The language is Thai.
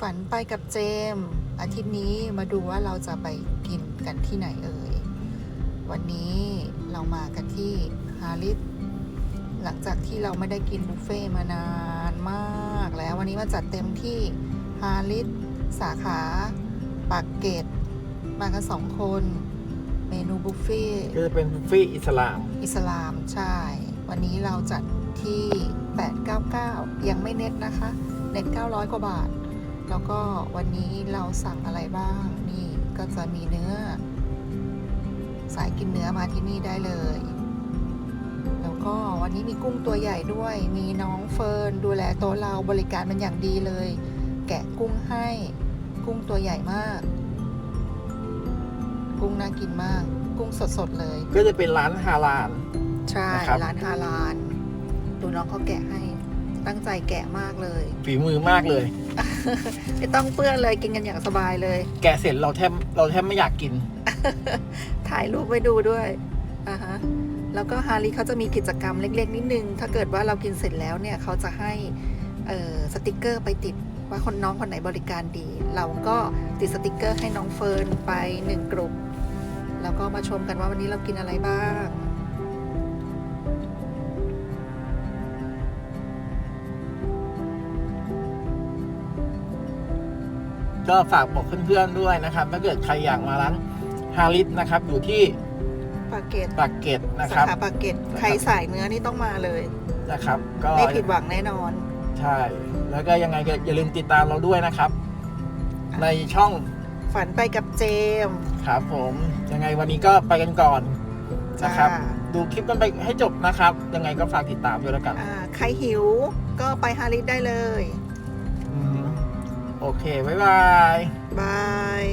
ฝันไปกับเจมส์อาทิตย์นี้มาดูว่าเราจะไปกินกันที่ไหนเอ่ย วันนี้เรามากันที่ฮาริสหลังจากที่เราไม่ได้กินบุฟเฟ่ต์มานานมากแล้ววันนี้มาจัดเต็มที่ฮาริสสาขาปากเกร็ดมากันสองคน เมนูบุฟเฟ่ต์ก็จะเป็นบุฟเฟ่ต์อิสลาม อิสลามใช่ วันนี้เราจัดที่ 899 ยังไม่เน็ตนะคะ เน็ต900 กว่าบาท แล้วก็วันนี้เราสั่งอะไรบ้างนี่ก็จะมีเนื้อ สายกินเนื้อมาที่นี่ได้เลย แล้วก็วันนี้มีกุ้งตัวใหญ่ด้วย มีน้องเฟิร์นดูแลโต๊ะเราบริการมันอย่างดีเลย แกะกุ้งให้ กุ้งตัวใหญ่มาก กุ้งน่ากินมาก กุ้งสดๆเลย ก็จะเป็นร้านฮาลาลใช่ นะครับ ร้านฮาลานดูน้องเขาแกะให้ ตั้งใจแกะมากเลย ฝีมือมากเลย ไม่ต้องเปื้อนเลยกินกันอย่างสบายเลย แกะเสร็จเราแทบเราแทบไม่อยากกิน ถ่ายรูปไว้ดูด้วยอ่าฮะแล้วก็ฮาริเขาจะมีกิจกรรมเล็ก ๆ นิดนึง ถ้าเกิดว่าเรากินเสร็จแล้วเนี่ยเขาจะให้เอ่อสติกเกอร์ไปติดว่าคนน้องคนไหนบริการดี เราก็ติดสติกเกอร์ให้น้องเฟิร์นไปหนึ่งกลุ่มแล้วก็มาชมกันว่าวันนี้เรากินอะไรบ้าง ก็ฝากบอกเพื่อนๆด้วยนะครับ ถ้าเกิดใครอยากมาร้านฮาริสนะครับ อยู่ที่ปาเกตปากเกร็ดนะคสารับ ขาปากเกร็ดใครสายเนื้อนี่ต้องมาเลย นะครับ ก็ไม่ผิดหวังแน่นอน ใช่ แล้วก็ยังไงก็อย่าลืมติดตามเราด้วยนะครับ ในช่องฝันไปกับเจมส์ครับผม ยังไงวันนี้ก็ไปกันก่อนนะครับจ้าดูคลิปกันไปให้จบนะครับ ยังไงก็ฝากติดตามด้วยแล้วกัน อ่าใครหิวก็ไปฮาริสได้เลยอืม โอเค บ๊ายบาย บาย